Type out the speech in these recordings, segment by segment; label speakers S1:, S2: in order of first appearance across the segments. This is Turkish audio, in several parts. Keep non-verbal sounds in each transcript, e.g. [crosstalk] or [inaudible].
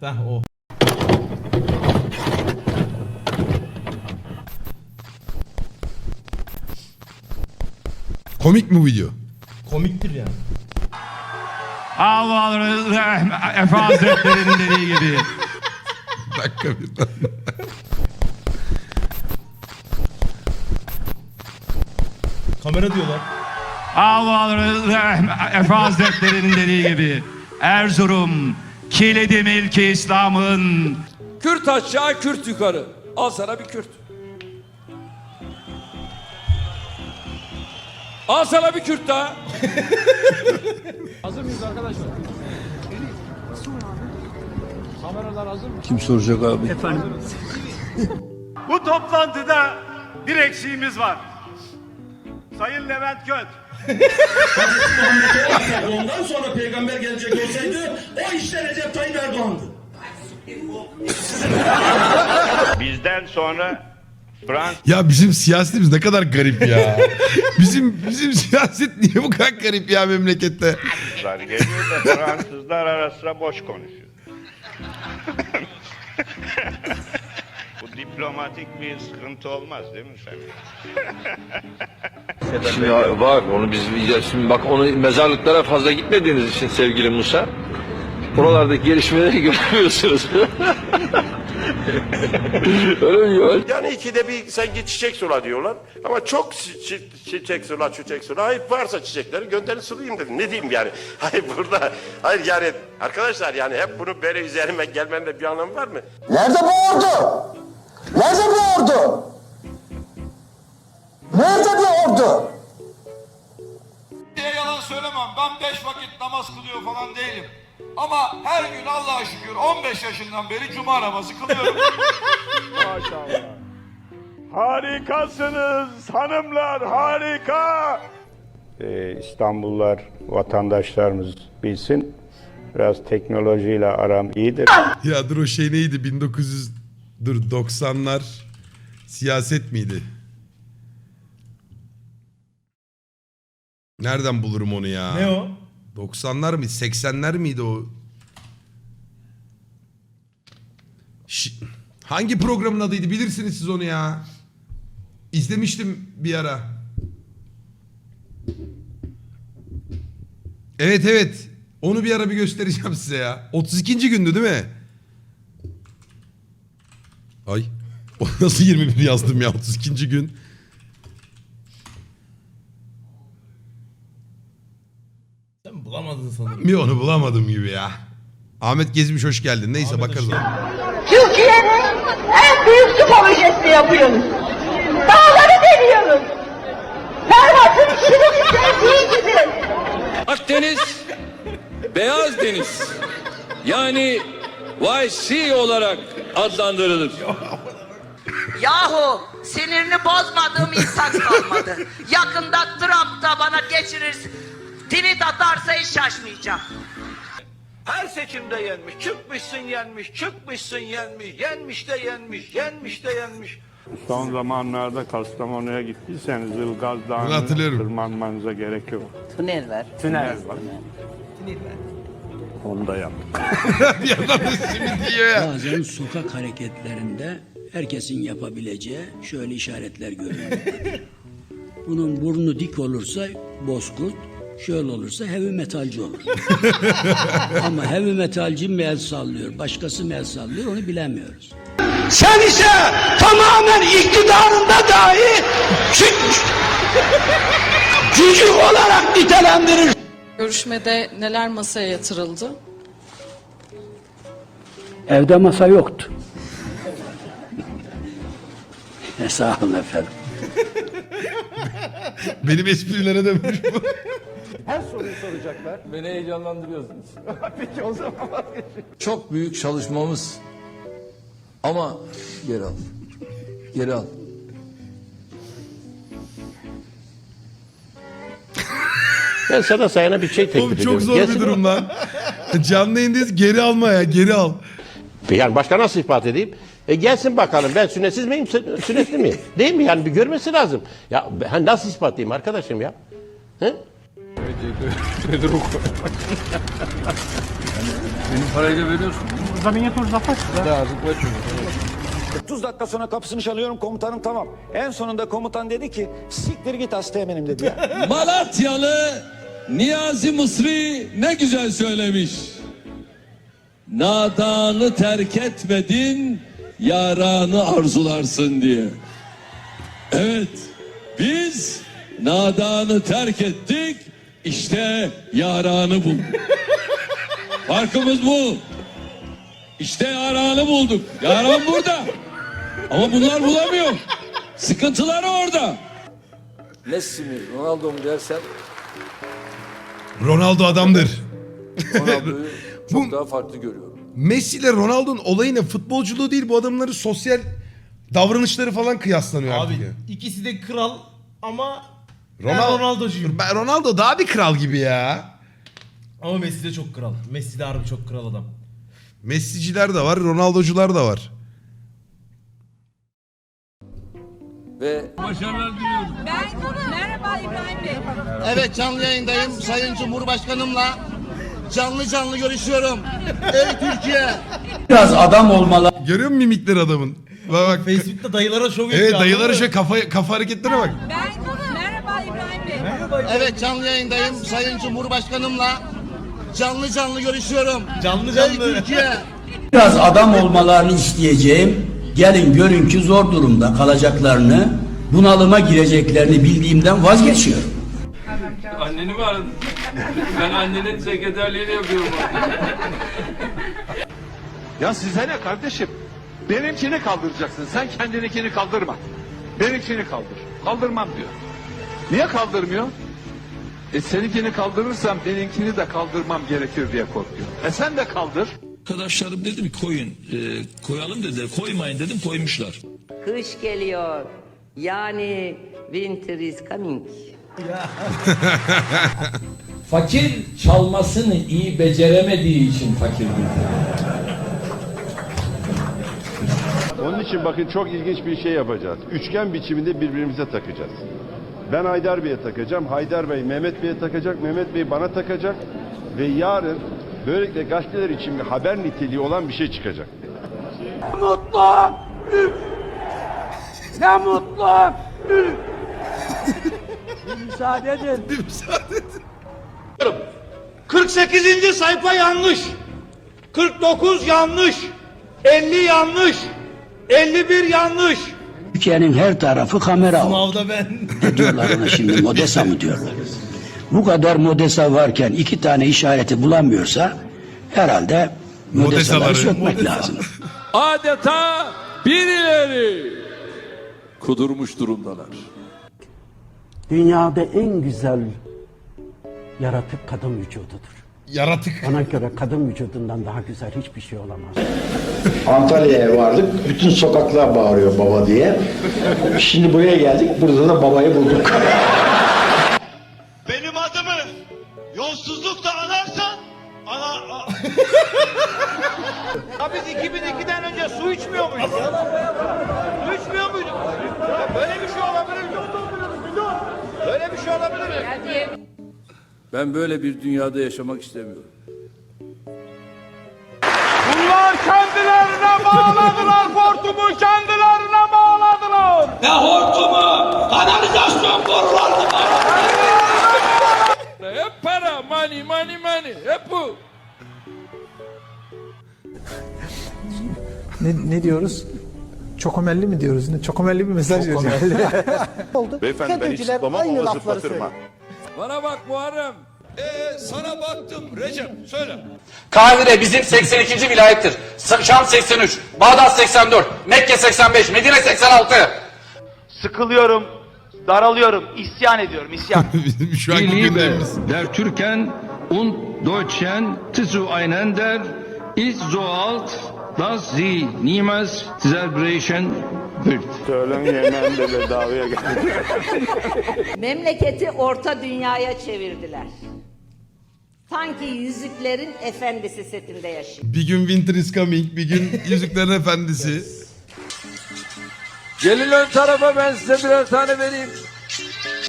S1: Heh o.
S2: Komik mi bu video?
S1: Komiktir yani.
S3: Allah Efe Hazretleri'nin dediği gibi.
S2: Bir dakika bir dakika.
S1: Kamera diyorlar.
S3: Allah Efe Hazretleri'nin dediği gibi. Erzurum, kilidi milki İslam'ın.
S4: Kürt aşağı, Kürt yukarı. Al sana bir Kürt. Al sana bir Kürt daha. [laughs]
S5: Kim soracak abi?
S6: Bu toplantıda bir eksiğimiz var. Sayın Levent Göt.
S7: Ondan sonra peygamber gelecek olsaydı o işte Recep Tayyip Erdoğan'dı.
S6: Bizden sonra Fransızlar
S2: Ya bizim siyasetimiz ne kadar garip ya. bizim bizim siyaset niye bu kadar garip ya memlekette?
S6: geliyor da Fransızlar ara sıra boş konuşuyor. Bu diplomatik bir sıkıntı olmaz değil mi sen? [laughs]
S5: Şimdi var onu biz ya şimdi bak onu mezarlıklara fazla gitmediğiniz için sevgili Musa. Oralardaki gelişmeleri [laughs] görmüyorsunuz. [laughs] Öyle mi Yoel?
S7: Yani ikide bir sanki çiçek sula diyorlar. Ama çok çi- çi- çiçek sula, çiçek sula. Hayır varsa çiçekleri gönderin sulayayım dedim. Ne diyeyim yani? Hayır burada, hayır yani arkadaşlar yani hep bunu böyle üzerime gelmenin de bir anlamı var mı?
S8: Nerede bu ordu? Nerede bu ordu? Nerede bu ordu?
S9: diye yalan söylemem. Ben beş vakit namaz kılıyor falan değilim. Ama her gün Allah'a şükür 15 yaşından beri cuma namazı kılıyorum. [laughs]
S6: Maşallah. Harikasınız hanımlar harika. Ee, İstanbullular vatandaşlarımız bilsin. Biraz teknolojiyle aram iyidir.
S2: Ya dur o şey neydi 1900 dur 90'lar siyaset miydi? Nereden bulurum onu ya?
S1: Ne o?
S2: 90'lar mı 80'ler miydi o? Şi- Hangi programın adıydı bilirsiniz siz onu ya. İzlemiştim bir ara. Evet evet. Onu bir ara bir göstereceğim size ya. 32. gündü değil mi? Ay. [laughs] O nasıl 21 yazdım ya 32. gün.
S1: Sen bulamadın sanırım.
S2: Bir onu bulamadım gibi ya. Ahmet Gezmiş hoş geldin. Neyse
S1: Ahmet
S2: bakarız
S1: hoş
S2: ona.
S10: Türkiye'nin en büyük su projesini yapıyoruz. Dağları deliyoruz. Ferhat'ın şimdi sevdiği gibi.
S4: Akdeniz, Beyaz Deniz. Yani YC olarak adlandırılır.
S10: Yahu sinirini bozmadığım insan kalmadı. Yakında Trump da bana geçirir. Tweet atarsa hiç şaşmayacağım.
S9: Her seçimde yenmiş. Çıkmışsın yenmiş, çıkmışsın yenmiş, yenmiş de yenmiş, yenmiş de yenmiş.
S6: Son zamanlarda Kastamonu'ya gittiyseniz Ilgaz Dağı'nı
S2: hatırlıyorum.
S6: tırmanmanıza gerek yok.
S10: Tünel var.
S6: Tünel var. Onu da yap.
S2: bir adam da simit yiyor ya.
S11: Bazen sokak hareketlerinde herkesin yapabileceği şöyle işaretler görülmektedir. [laughs] Bunun burnu dik olursa bozkurt, şöyle olursa heavy metalci olur. [laughs] Ama heavy metalci mi el sallıyor, başkası mı el sallıyor onu bilemiyoruz.
S9: Sen ise tamamen iktidarında dahi [laughs] cücük olarak nitelendirir.
S10: Görüşmede neler masaya yatırıldı?
S11: Evde masa yoktu. [laughs] E, Sağ olun efendim. [laughs]
S2: Benim esprilere dönmüş bu.
S4: Beni heyecanlandırıyorsunuz. [laughs]
S5: Çok büyük çalışmamız ama geri al. Geri al.
S7: Ben sana sayana bir şey teklif
S2: Oğlum
S7: ediyorum.
S2: çok zor
S7: Gelsin
S2: bir durum lan. Canlı yayındayız geri alma ya geri al.
S7: Yani başka nasıl ispat edeyim? E gelsin bakalım ben sünnetsiz miyim, sü- sünnetli miyim? Değil mi? Yani bir görmesi lazım. Ya ben nasıl ispatlayayım arkadaşım ya? He?
S4: Benim parayla veriyorsun.
S8: Otuz dakika sonra kapısını çalıyorum komutanım tamam. En sonunda komutan dedi ki siktir git Asteğmen'im dedi ya.
S4: Malatyalı Niyazi Mısri ne güzel söylemiş. Nadanı terk etmedin, yaranı arzularsın diye. Evet, biz nadanı terk ettik, işte yaranı bulduk. Farkımız bu. İşte yaranı bulduk. Yaran burada. Ama bunlar bulamıyor. Sıkıntılar orada. Messi mi, Ronaldo mu dersen
S2: Ronaldo adamdır.
S4: Ronaldo'yu [laughs]
S2: Bu-
S4: çok daha farklı görüyorum.
S2: Messi ile Ronaldo'nun olayı ne? Futbolculuğu değil bu adamların sosyal davranışları falan kıyaslanıyor
S1: Abi
S2: artık ya.
S1: ikisi de kral ama
S2: Ronaldo-
S1: ben Ronaldo'cuyum.
S2: Ben Ronaldo daha bir kral gibi ya.
S1: Ama Messi de çok kral. Messi de harbi çok kral adam.
S2: Messi'ciler de var, Ronaldo'cular da var.
S4: Ve
S10: Merhaba İbrahim Bey.
S8: Evet canlı yayındayım Sayın Cumhurbaşkanımla. Canlı canlı görüşüyorum. Ey Türkiye.
S11: Biraz adam olmalı.
S2: Görüyor musun mimikleri adamın? Bak bak.
S1: Facebook'ta dayılara şov yapıyor.
S2: Evet şöyle
S1: mı?
S2: kafa, kafa hareketlerine bak.
S10: Merhaba İbrahim Bey.
S1: Merhaba.
S8: Evet canlı yayındayım Sayın Cumhurbaşkanımla. Canlı canlı görüşüyorum.
S1: Canlı
S8: Ey
S1: canlı.
S8: Türkiye.
S11: Biraz adam olmalarını isteyeceğim. Gelin görün ki zor durumda kalacaklarını, bunalıma gireceklerini bildiğimden vazgeçiyorum.
S4: anneni mi aradın? Ben annenin sekreterliğini yapıyorum.
S12: Ya size ne kardeşim? Benimkini kaldıracaksın. Sen kendininkini kaldırma. Benimkini kaldır. Kaldırmam diyor. Niye kaldırmıyor? E seninkini kaldırırsam benimkini de kaldırmam gerekir diye korkuyor. E sen de kaldır.
S13: Arkadaşlarım dedim koyun. koyalım dediler. Koymayın dedim koymuşlar.
S10: Kış geliyor. Yani winter is coming. [laughs]
S4: Fakir çalmasını iyi beceremediği için fakirdir.
S14: Onun için bakın çok ilginç bir şey yapacağız. Üçgen biçiminde birbirimize takacağız. Ben Haydar Bey'e takacağım. Haydar Bey Mehmet Bey'e takacak. Mehmet Bey bana takacak. Ve yarın böylelikle gazeteler için bir haber niteliği olan bir şey çıkacak.
S8: Mutlu. Ne mutlu. Müsaade edin.
S12: 48. sayfa yanlış. 49 yanlış. 50 yanlış. 51 yanlış.
S11: Türkiye'nin her tarafı kamera oldu.
S1: Sınavda ben.
S11: Ne diyorlar ona şimdi modesa mı diyorlar? Bu kadar modesa varken iki tane işareti bulamıyorsa herhalde modesaları
S2: Modesaları.
S11: sökmek lazım. [laughs]
S4: Adeta birileri kudurmuş durumdalar.
S8: Dünyada en güzel yaratık kadın vücududur.
S2: Yaratık.
S8: Ona göre kadın vücudundan daha güzel hiçbir şey olamaz. [laughs]
S15: Antalya'ya vardık. Bütün sokaklar bağırıyor baba diye. Şimdi buraya geldik. Burada da babayı bulduk. [laughs]
S12: su içmiyor muyduk? Su içmiyor muyduk? Ya böyle bir şey olabilir mi? Böyle bir şey olabilir mi?
S4: Ben böyle bir dünyada yaşamak istemiyorum.
S12: Bunlar kendilerine bağladılar hortumu kendilerine bağladılar. Ne hortumu? Kanalizasyon borularını
S4: Hep para, money, money, money. Hep bu.
S8: Ne, ne diyoruz? Çokomelli mi diyoruz? Ne? Çokomelli bir mesaj veriyor. [laughs]
S14: Beyefendi ben hiç zıplamam ama zıplatırım ha.
S4: Bana bak Muharrem.
S12: Ee, sana baktım Recep söyle.
S13: Kahire bizim 82. vilayettir. Şam 83, Bağdat 84, Mekke 85, Medine 86.
S12: Sıkılıyorum, daralıyorum, isyan ediyorum, isyan. [laughs]
S2: Bizim şu anki gündemimiz.
S6: Der Türken und Deutschen zu einander ist so alt, dass sie niemals zerbrechen wird.
S14: Söylemeyen de bedavaya geldi.
S10: Memleketi orta dünyaya çevirdiler. Sanki yüzüklerin efendisi setinde yaşıyor.
S2: Bir gün Winter is coming, bir gün Yüzüklerin Efendisi.
S4: Gelin ön tarafa ben size birer tane vereyim.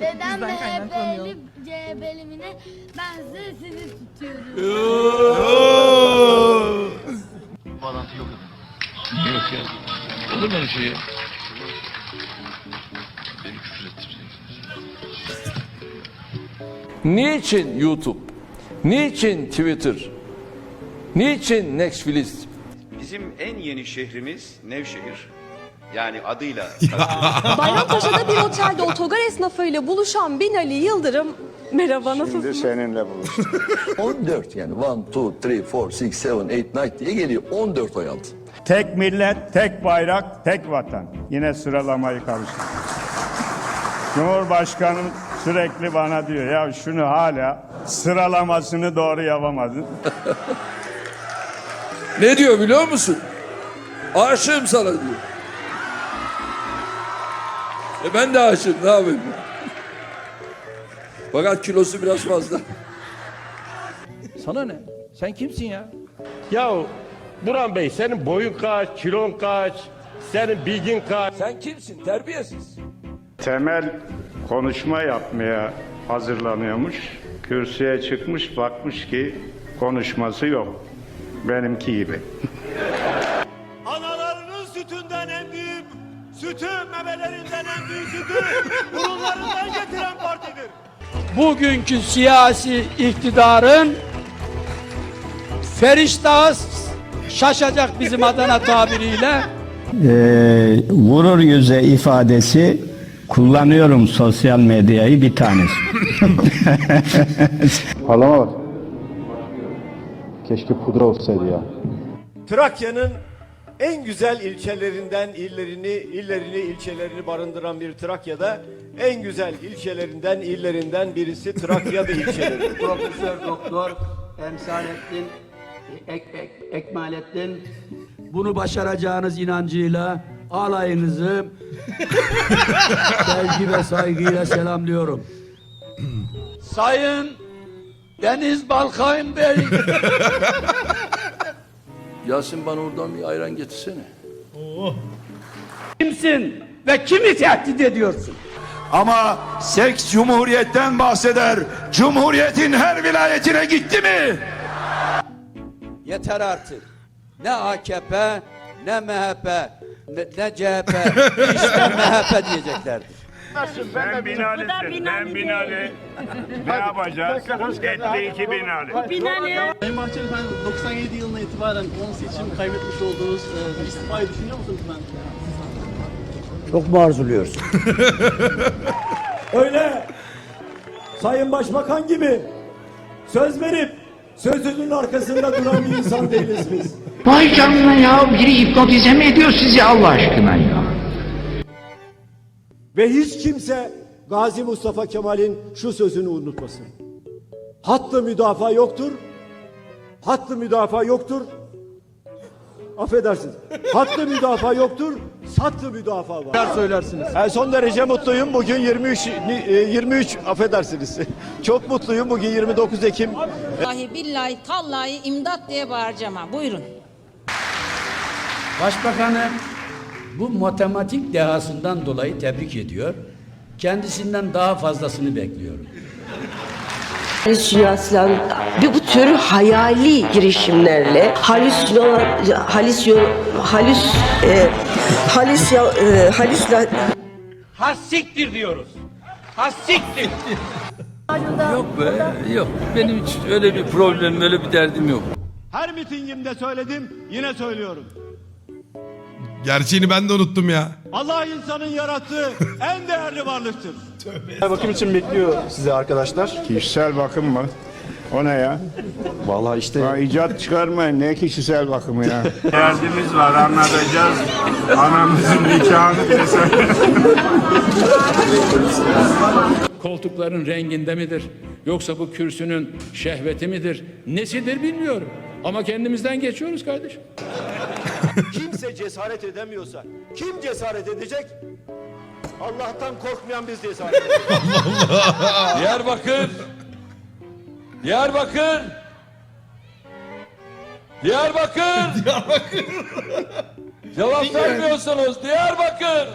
S15: Dedem MHP'li C bölümüne ben size sizi tutuyorum.
S16: Bağlantı yok. Yok ya. Olur mu öyle şey ya? Beni küfür.
S4: Niçin YouTube? Niçin Twitter? Niçin Netflix?
S14: Bizim en yeni şehrimiz Nevşehir. Yani adıyla [laughs]
S17: Bayrampaşa'da bir otelde otogar esnafıyla buluşan Binali Yıldırım Merhaba nasılsınız?
S14: seninle buluştum. [laughs]
S4: 14 yani 1, 2, 3, 4, 6, 7, 8, 9 diye geliyor. 14 oy aldı.
S6: Tek millet, tek bayrak, tek vatan. Yine sıralamayı karıştırdım. Cumhurbaşkanım sürekli bana diyor ya şunu hala sıralamasını doğru yapamadın. [laughs]
S4: Ne diyor biliyor musun? Aşığım sana diyor. E ben de aşığım ne yapayım? Fakat kilosu biraz fazla. Sana ne? Sen kimsin ya?
S7: Ya Burhan Bey senin boyun kaç, kilon kaç, senin bilgin kaç?
S4: Sen kimsin? Terbiyesiz.
S6: Temel konuşma yapmaya hazırlanıyormuş. Kürsüye çıkmış bakmış ki konuşması yok. Benimki gibi. [laughs]
S14: Analarının sütünden en büyük sütü, memelerinden en büyük sütü burunlarından getiren partidir.
S11: Bugünkü siyasi iktidarın feriştahı şaşacak bizim Adana tabiriyle.
S6: vurur yüze ifadesi kullanıyorum sosyal medyayı bir tanesi. [laughs] Parlama bak. Keşke pudra olsaydı ya.
S14: Trakya'nın en güzel ilçelerinden illerini, illerini, ilçelerini barındıran bir Trakya'da en güzel ilçelerinden, illerinden birisi Trakya'da ilçeleri. [laughs]
S11: Profesör Doktor Emsalettin Ek, Ek, Ekmalettin bunu başaracağınız inancıyla alayınızı [laughs] sevgi ve saygıyla selamlıyorum. Sayın Deniz Balkayın Bey. [laughs]
S4: Yasin bana oradan bir ayran getirsene.
S11: Kimsin ve kimi tehdit ediyorsun?
S16: Ama seks cumhuriyetten bahseder. Cumhuriyetin her vilayetine gitti mi?
S11: Yeter artık. Ne AKP, ne MHP, ne, ne CHP, [laughs] işte MHP diyeceklerdir.
S6: Ben Binali'sin, ben Binali. ne yapacağız? Etti iki Binali.
S16: Sayın Bahçeli efendim 97 yılına itibaren 10 seçim kaybetmiş olduğunuz e, istifayı düşünüyor musunuz ben?
S11: Çok mu arzuluyorsun? [laughs]
S14: Öyle Sayın Başbakan gibi söz verip sözünün arkasında duran bir insan değiliz biz.
S5: Vay canına ya biri hipnotize mi ediyor sizi Allah aşkına ya?
S14: Ve hiç kimse Gazi Mustafa Kemal'in şu sözünü unutmasın. Hattı müdafaa yoktur. Hattı müdafaa yoktur. Affedersiniz. Hattı müdafaa yoktur. Sattı müdafaa var. söylersiniz. Ben son derece mutluyum. Bugün 23 ni- e, 23 affedersiniz. [laughs] Çok mutluyum. Bugün 29 Ekim.
S5: Vallahi billahi tallahi imdat diye bağıracağım ha. Buyurun.
S11: Başbakanı bu matematik dehasından dolayı tebrik ediyor. Kendisinden daha fazlasını bekliyorum.
S17: Halüsinasyon ve bu tür hayali girişimlerle halüsino halüsyon halüs e, halüs e, halüsla
S11: Hassiktir diyoruz. Hassiktir.
S4: Yok be yok. Benim hiç öyle bir problemim öyle bir derdim yok.
S14: Her mitingimde söyledim. Yine söylüyorum.
S2: Gerçeğini ben de unuttum ya.
S14: Allah insanın yarattığı [laughs] en değerli varlıktır.
S6: Bakım için bekliyor size arkadaşlar. Kişisel bakım mı? O ne ya?
S16: Vallahi işte
S6: Ya icat çıkarmayın. Ne kişisel bakımı ya? [laughs] Derdimiz var anlatacağız. Anamızın nikahını bile
S11: Koltukların renginde midir? Yoksa bu kürsünün şehveti midir? Nesidir bilmiyorum. Ama kendimizden geçiyoruz kardeşim. [laughs]
S14: Kimse cesaret edemiyorsa kim cesaret edecek? Allah'tan korkmayan biz cesaret edeceğiz. [laughs]
S4: Diyarbakır. Diyarbakır. Diyarbakır. [laughs]
S1: Diyarbakır.
S4: Cevap vermiyorsunuz. Diyarbakır.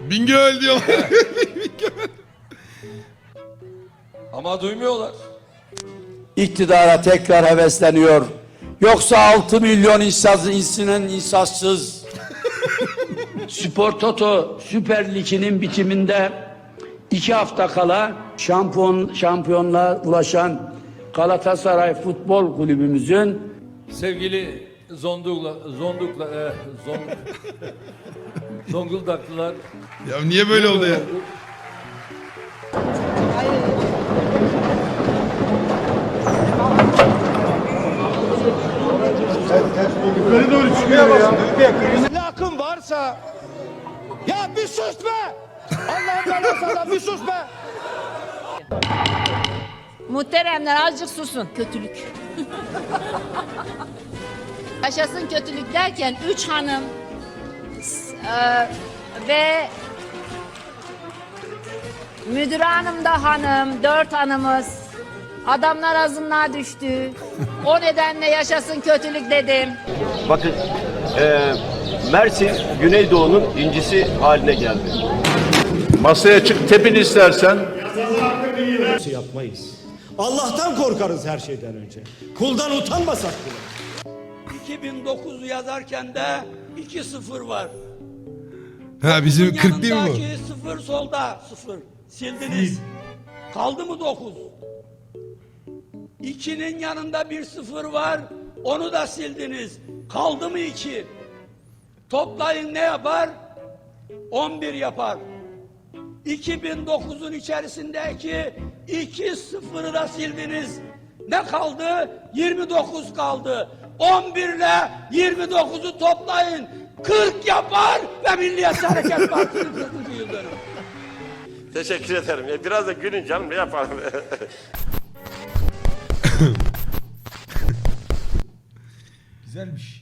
S2: Bingöl diyorlar.
S4: Ama duymuyorlar.
S11: İktidara tekrar hevesleniyor. Yoksa 6 milyon insaz, insinen insazsız. [laughs] Spor Toto Süper Lig'inin bitiminde iki hafta kala şampiyon şampiyonluğa ulaşan Galatasaray Futbol Kulübümüzün
S4: Sevgili Zondukla, Zondukla, e, Zon, [laughs] Zonguldaklılar.
S2: Ya niye böyle oldu ya?
S14: Lakın varsa ya bir sus be! Allah'ın belası adam bir sus be!
S18: Muhteremler azıcık susun. Kötülük. [laughs] Yaşasın kötülük derken üç hanım e, ve müdür hanım da hanım, dört hanımız. Adamlar azınlığa düştü. O nedenle yaşasın kötülük dedim.
S14: Bakın eee Mersin Güneydoğu'nun incisi haline geldi.
S19: Masaya çık tepin istersen.
S14: Yapmayız. Allah'tan korkarız her şeyden önce. Kuldan utanmasak bile.
S11: 2009'u yazarken de 2-0 var.
S2: Ha bizim 40 değil mi bu?
S11: Yanındaki 0 solda 0. Sildiniz. Kaldı mı 9? 2'nin yanında bir 0 var. Onu da sildiniz. Kaldı mı 2? Toplayın ne yapar? 11 yapar. 2009'un içerisindeki 2 sıfırı da sildiniz. Ne kaldı? 29 kaldı. 11 ile 29'u toplayın. 40 yapar ve Milliyetçi Hareket [laughs] Partisi'nin 40. yıl dönümü.
S7: Teşekkür ederim. E, Biraz da gülün canım ne yapalım. [laughs] [laughs]
S1: Güzelmiş.